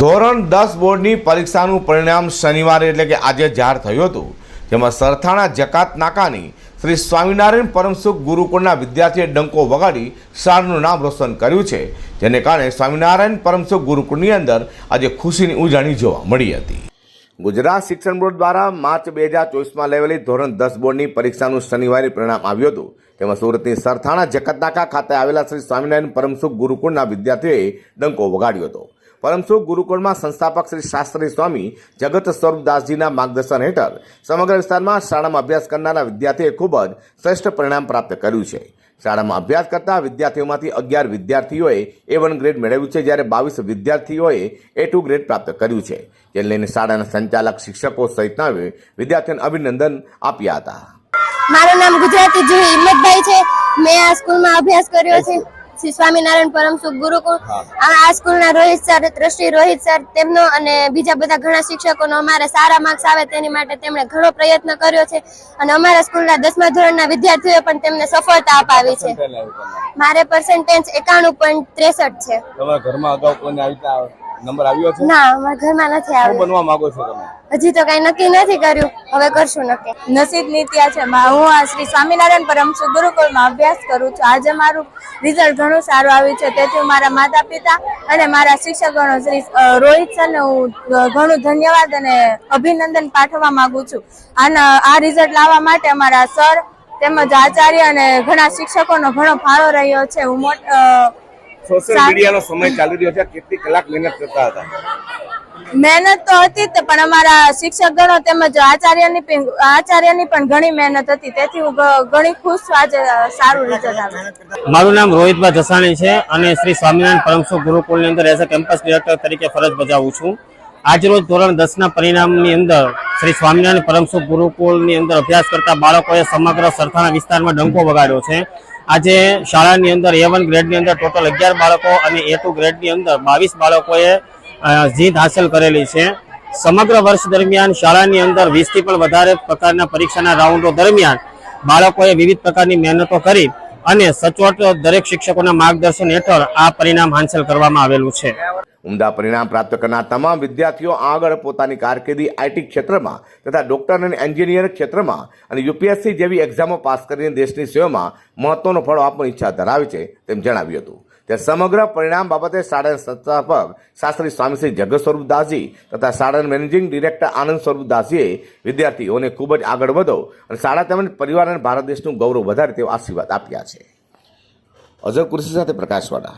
ધોરણ દસ બોર્ડની પરીક્ષાનું પરિણામ શનિવારે એટલે કે આજે જાહેર થયું હતું. જેમાં સરથાણા, જકાત, નાકાની શ્રી સ્વામિનારાયણ પરમસુખ ગુરુકુળના વિદ્યાર્થીએ ડંકો વગાડી શાળાનું નામ રોશન કર્યું છે, જેને કારણે સ્વામિનારાયણ પરમસુખ ગુરુકુળની અંદર આજે ખુશીની ઉજાણી જોવા મળી હતી. ગુજરાત શિક્ષણ બોર્ડ દ્વારા માર્ચ બે હજાર ચોવીસમાં લેવેલી ધોરણ દસ બોર્ડની પરીક્ષાનું શનિવારે પરિણામ આવ્યું હતું. તેમાં સુરતની સરથાણા જકતનાકા ખાતે આવેલા શ્રી સ્વામિનારાયણ પરમસુખ ગુરુકુળના વિદ્યાર્થીઓએ ડંકો વગાડ્યો હતો. પરમસુખ ગુરુકુળમાં સંસ્થાપક શ્રી શાસ્ત્રી સ્વામી જગત સ્વરૂપદાસજીના માર્ગદર્શન હેઠળ સમગ્ર વિસ્તારમાં શાળામાં અભ્યાસ કરનારા વિદ્યાર્થીએ ખૂબ જ શ્રેષ્ઠ પરિણામ પ્રાપ્ત કર્યું છે. શાળામાં અભ્યાસ કરતા વિદ્યાર્થીઓમાંથી અગિયાર વિદ્યાર્થીઓએ એ વન ગ્રેડ મેળવ્યું છે, જ્યારે બાવીસ વિદ્યાર્થીઓએ એ ટુ ગ્રેડ પ્રાપ્ત કર્યું છે. જે લઈને શાળાના સંચાલક, શિક્ષકો સહિતના વિદ્યાર્થીઓને અભિનંદન આપ્યા હતા. મારું નામ ગુજરાતી હિંમતભાઈ છે. મેં આ સ્કૂલમાં અભ્યાસ કર્યો છે. શ્રી સ્વામિનારાયણ પરમસુખ ગુરુકુળ. આ સ્કૂલના Rohit sir trustee Rohit sir તેમનો અને બીજા બધા ઘણા શિક્ષકોનો અમારે સારા માર્ક્સ આવે તેની માટે તેમણે ઘણો પ્રયત્ન કર્યો છે. અને અમારા સ્કૂલના દસમા ધોરણના વિદ્યાર્થીઓએ પણ તેમને સફળતા અપાવી છે. મારે પર્સન્ટેજ એકાણું પોઈન્ટ ત્રેસઠ છે. તમારા ઘરમાં અગાઉ કોઈને આવી રીતના નંબર આવ્યો છે? ના અમારા ઘરમાં નથી આવ્યો. બનવા માંગો છો તમે? હજી તો કઈ નક્કી નથી કર્યું. હવે કરશું નક્કી. નસીબ નીત્યા છે. મા- હું આ શ્રી સ્વામિનારાયણ પરમસુ ગુરુકુળમાં અભ્યાસ કરું છું. આજે મારું રિઝલ્ટ ઘણું સારું આવ્યું છે. તેથી હું મારા માતા પિતા અને મારા શિક્ષકોનો શ્રી રોહિત સરને હું ઘણું ધન્યવાદ અને અભિનંદન પાઠવવા માંગુ છું. અને આ રિઝલ્ટ લાવવા માટે અમારા સર તેમજ આચાર્ય અને ઘણા શિક્ષકોનો ઘણો ફાળો રહ્યો છે. હું મોટ સોશિયલ મીડિયાનો સમય ચાલી રહ્યો છે કેટલી કલાક મહેનત કરતા હતા? મહેનત તો હતી જ પણ અમારા શિક્ષક ગણો તેમજ આચાર્યની પણ આચાર્યની પણ ઘણી મહેનત હતી. તેથી હું ઘણી ખુશ છું આજે સારું રિઝલ્ટ આવ્યું. મારું નામ રોહિતભાઈ જસાણી છે અને શ્રી સ્વામિનારાયણ પરમસુ ગુરુકુળની અંદર એઝ અ કેમ્પસ ડિરેક્ટર તરીકે ફરજ બજાવું છું. આજરોજ ધોરણ દસના પરિણામની અંદર શ્રી સ્વામિનારાયણ પરમસુખ ગુરુકુળની અંદર અભ્યાસ કરતા બાળકોએ સમગ્ર સરથાણા વિસ્તારમાં ડંકો વગાડ્યો છે. આજે શાળાની અંદર એ વન ગ્રેડની અંદર ટોટલ અગિયાર બાળકો અને એ ટુ ગ્રેડની અંદર બાવીસ બાળકોએ જીત હાંસલ કરેલી છે. સમગ્ર વર્ષ દરમિયાન શાળાની અંદર વીસથી પણ વધારે પ્રકારના પરીક્ષાના રાઉન્ડો દરમિયાન બાળકોએ વિવિધ પ્રકારની મહેનતો કરી અને સચોટ દરેક શિક્ષકોના માર્ગદર્શન હેઠળ આ પરિણામ હાંસલ કરવામાં આવેલું છે. ઉમદા પરિણામ પ્રાપ્ત કરનાર તમામ વિદ્યાર્થીઓ આગળ પોતાની કારકિર્દી આઈટી ક્ષેત્રમાં તથા ડોક્ટર અને એન્જિનિયર ક્ષેત્રમાં અને યુપીએસસી જેવી એક્ઝામો પાસ કરીને દેશની સેવામાં મહત્વનો ફળો આપવાની ઈચ્છા ધરાવે છે તેમ જણાવ્યું હતું. તે સમગ્ર પરિણામ બાબતે સાડન સંસ્થાપક શાસ્ત્રી સ્વામી જગત સ્વરૂપદાસજી તથા સાડન મેનેજિંગ ડિરેક્ટર આનંદ સ્વરૂપદાસજીએ વિદ્યાર્થીઓને ખૂબ જ આગળ વધો અને શાળા તેમજ પરિવાર અને ભારત દેશનું ગૌરવ વધારે તેવા આશીર્વાદ આપ્યા છે. અઝર કુરશી સાથે પ્રકાશવાળા.